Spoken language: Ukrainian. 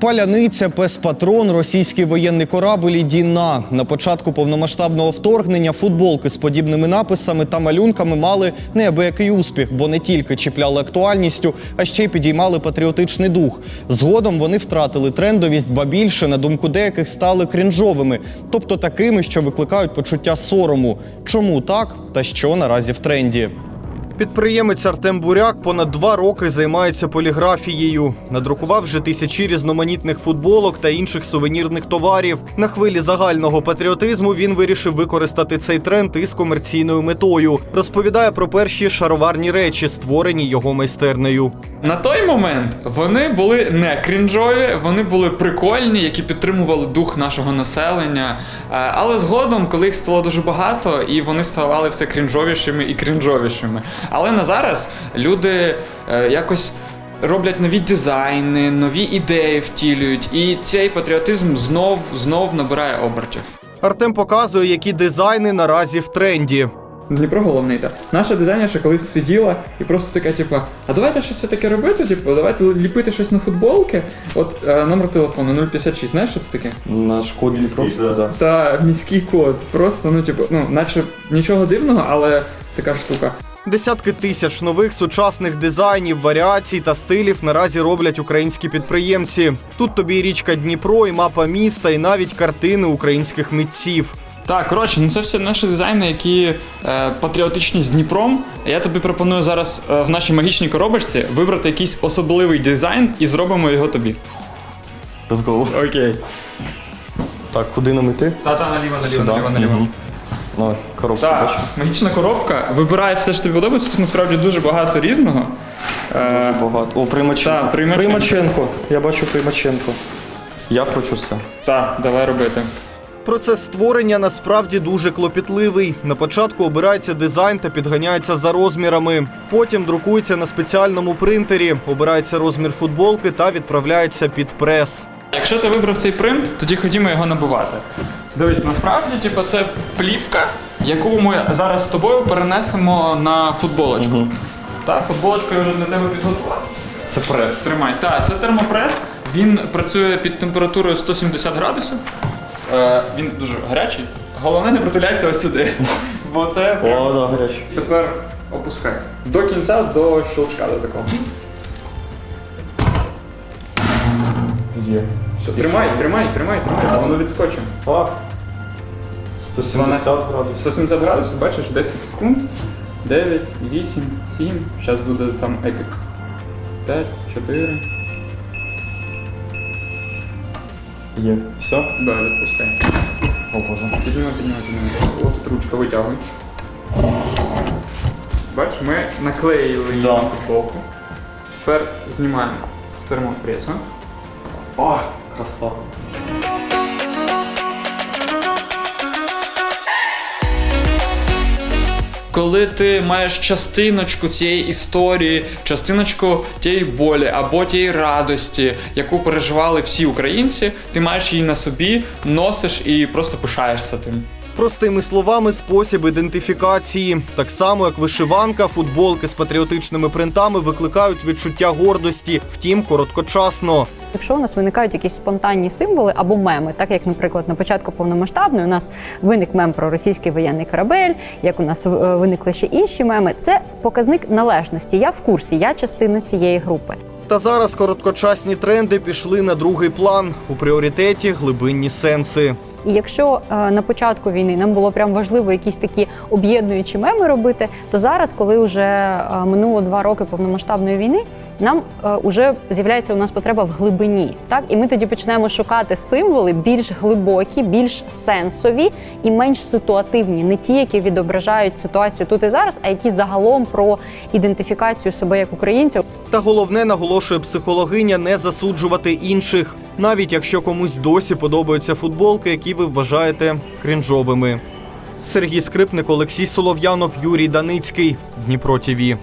Паляниця, пес-патрон, російський воєнний корабль і Діна. На початку повномасштабного вторгнення футболки з подібними написами та малюнками мали неабиякий успіх, бо не тільки чіпляли актуальністю, а ще й підіймали патріотичний дух. Згодом вони втратили трендовість, ба більше, на думку деяких, стали крінжовими, тобто такими, що викликають почуття сорому. Чому так та що наразі в тренді? Підприємець Артем Буряк понад два роки займається поліграфією. Надрукував вже тисячі різноманітних футболок та інших сувенірних товарів. На хвилі загального патріотизму він вирішив використати цей тренд із комерційною метою. Розповідає про перші шароварні речі, створені його майстернею. На той момент вони були не крінжові, вони були прикольні, які підтримували дух нашого населення. Е, Але згодом, коли їх стало дуже багато, і вони ставали все крінжовішими і крінжовішими. Але на зараз люди е, якось. Роблять нові дизайни, нові ідеї втілюють, і цей патріотизм знов знов набирає обертів. Артем показує, які дизайни наразі в тренді. Дніпро головний та наша дизайнерша колись сиділа і просто така, типу, а давайте щось все таке робити, типу, давайте ліпити щось на футболки. От е, номер телефону 056, знаєш, що це таке? Наш код Дніпровського, да. Та міський код. Просто, ну, типу, ну, наче нічого дивного, але така штука. Десятки тисяч нових сучасних дизайнів, варіацій та стилів наразі роблять українські підприємці. Тут тобі і річка Дніпро, і мапа міста, і навіть картини українських митців. Так, коротше, ну це все наші дизайни, які е, патріотичні з Дніпром. Я тобі пропоную зараз е, в нашій магічній коробочці вибрати якийсь особливий дизайн і зробимо його тобі. Let's go. Окей. Так, куди нам іти? Та-та, наліво, наліво, Сюди. наліво, наліво. Мгм. Давай, коробку бачу. Магічна коробка. Вибирай все, що тобі подобається. Тут насправді дуже багато різного. Е, Дуже багато. О, Примаченко. Так, Примаченко. Примаченко. Я бачу Примаченко. Я хочу це. Так, давай робити. Процес створення насправді дуже клопітливий. На початку обирається дизайн та підганяється за розмірами. Потім друкується на спеціальному принтері, обирається розмір футболки та відправляється під прес. Якщо ти вибрав цей принт, тоді ходімо його набувати. Дивись, насправді, типу, це плівка, яку ми зараз з тобою перенесемо на футболочку. Так, футболочку я вже для тебе підготував. Це прес. Тримай. Так, це термопрес. Він працює під температурою 170 градусів. Е, він дуже гарячий. Головне, не притуляйся ось сюди. Бо це прям- О, да, гарячий. Тепер опускай. До кінця, до щелчка до такого. Є. Все, тримай, тримай, тримай, тримай, а воно відскочить. А, 170 градусів. 170 градусів, бачиш, 10 секунд. 9, 8, 7. Зараз буде сам епік. 5, 4. Є. Все? Да, відпускай. О, боже. Піднімай, піднімай, піднімай. От тут ручка витягуй. Бач, ми наклеїли її Да. на футболку. Тепер знімаємо з термопресу. О, краса. Коли ти маєш частиночку цієї історії, частиночку тієї болі або тієї радості, яку переживали всі українці, ти маєш її на собі, носиш і просто пишаєшся тим. Простими словами, спосіб ідентифікації. Так само, як вишиванка, футболки з патріотичними принтами викликають відчуття гордості, втім, короткочасно. Якщо у нас виникають якісь спонтанні символи або меми, так як, наприклад, на початку повномасштабної у нас виник мем про російський воєнний корабель, як у нас е, виникли ще інші меми, це показник належності. Я в курсі, я частина цієї групи. Та зараз короткочасні тренди пішли на другий план. У пріоритеті глибинні сенси. І якщо е, на початку війни нам було прям важливо якісь такі об'єднуючі меми робити, то зараз, коли вже е, минуло два роки повномасштабної війни, нам е, уже з'являється у нас потреба в глибині. Так і ми тоді починаємо шукати символи більш глибокі, більш сенсові і менш ситуативні, не ті, які відображають ситуацію тут і зараз, а які загалом про ідентифікацію себе як українця. Та головне наголошує психологиня не засуджувати інших, навіть якщо комусь досі подобаються футболки, які ви вважаєте крінжовими. Сергій Скрипник, Олексій Солов'янов, Юрій Даницький, Дніпро ТІВІ.